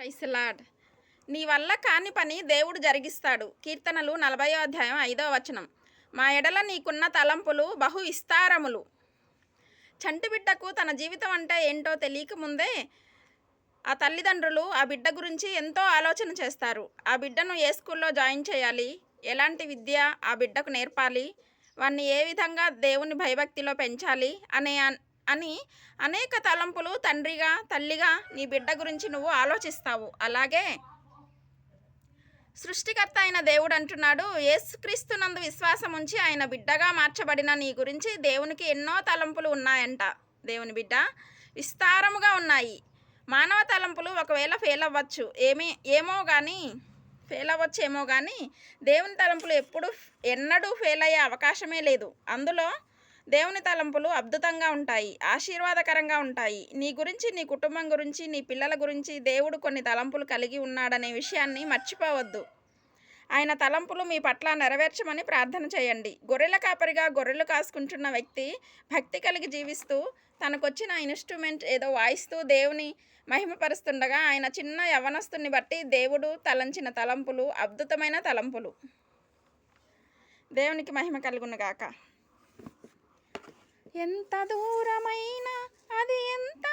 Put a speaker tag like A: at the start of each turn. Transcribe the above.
A: క్రైస్తలాడ్ నీ వల్ల కాని పని దేవుడు జరిగిస్తాడు. కీర్తనలు నలభయో అధ్యాయం ఐదో వచనం. మా ఎడల నీకున్న తలంపులు బహు విస్తారములు. చంటి బిడ్డకు తన జీవితం అంటే ఏంటో తెలియక ముందే ఆ తల్లిదండ్రులు ఆ బిడ్డ గురించి ఎంతో ఆలోచన చేస్తారు. ఆ బిడ్డను ఏ స్కూల్లో జాయిన్ చేయాలి? ఎలాంటి విద్య ఆ బిడ్డకు నేర్పాలి? వాన్ని ఏ విధంగా దేవుని భయభక్తిలో పెంచాలి? అనే అని అనేక తలంపులు తండ్రిగా తల్లిగా నీ బిడ్డ గురించి నువ్వు ఆలోచిస్తావు. అలాగే సృష్టికర్త అయిన దేవుడు అంటున్నాడు యేసుక్రీస్తునందు విశ్వాసం ఉంచి ఆయన బిడ్డగా మార్చబడిన నీ గురించి దేవునికి ఎన్నో తలంపులు ఉన్నాయంట. దేవుని బిడ్డ విస్తారముగా ఉన్నాయి. మానవ తలంపులు ఒకవేళ ఫెయిల్ అవ్వచ్చు ఏమీ ఏమో కానీ ఫెయిల్ అవ్వచ్చు ఏమో కానీ దేవుని తలంపులు ఎప్పుడు ఎన్నడూ ఫెయిల్ అయ్యే అవకాశమే లేదు. అందులో దేవుని తలంపులు అద్భుతంగా ఉంటాయి ఆశీర్వాదకరంగా ఉంటాయి. నీ గురించి నీ కుటుంబం గురించి నీ పిల్లల గురించి దేవుడు కొన్ని తలంపులు కలిగి ఉన్నాడనే విషయాన్ని మర్చిపోవద్దు. ఆయన తలంపులు మీ పట్ల నెరవేర్చమని ప్రార్థన చేయండి. గొర్రెల కాపరిగా గొర్రెలు కాసుకుంటున్న వ్యక్తి భక్తి కలిగి జీవిస్తూ తనకొచ్చిన ఇన్స్ట్రుమెంట్ ఏదో వాయిస్తూ దేవుని మహిమపరుస్తుండగా ఆయన చిన్న యవనస్తుని బట్టి దేవుడు తలంచిన తలంపులు అద్భుతమైన తలంపులు. దేవునికి మహిమ కలుగునుగాక ఎంత దూరమైనా అది ఎంత